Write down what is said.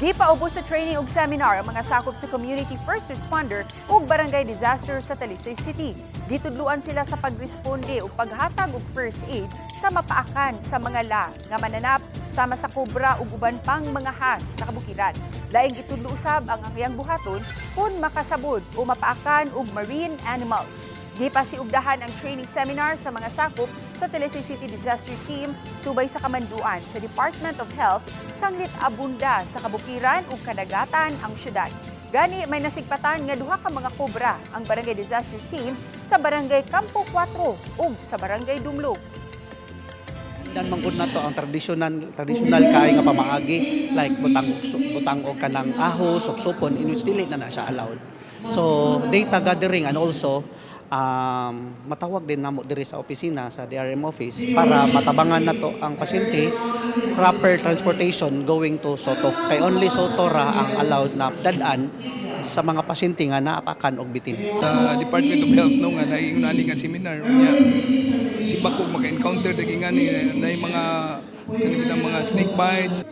Di pa ubos sa training ug seminar ang mga sakop sa community first responder ug barangay disaster sa Talisay City. Gitudluan sila sa pagresponde ug paghatag og first aid sa mapaakan sa mga la nga mananap sama sa kobra ug uban pang mga has sa kabukiran. Laing gitudlo usab ang angayang buhaton kung makasabod o mapaakan og marine animals. Di pa ang training seminar sa mga sakop sa Talisay City Disaster Team subay sa kamanduan sa Department of Health sanglit abunda sa kabukiran ug kadagatan ang syudad. Gani may nasigpatan nga duha ka mga kobra ang Barangay Disaster Team sa Barangay Campo 4 ug sa Barangay Dumlog. Dan mangkod na to ang traditional traditional kay nga pamaagi like butang butang og kanang ahos supsupon in which dili na na siya allowed. So data gathering and also um, matawag din namo diri sa opisina sa DRM office para matabangan na to ang pasyente proper transportation going to Soto. Kay only Soto ra ang allowed na dadaan sa mga pasyente nga naapakan og bitin. sa Department of Health no nga naingon ani nga seminar unya si bako maka-encounter dagi nga ni mga kanibitang mga snake bites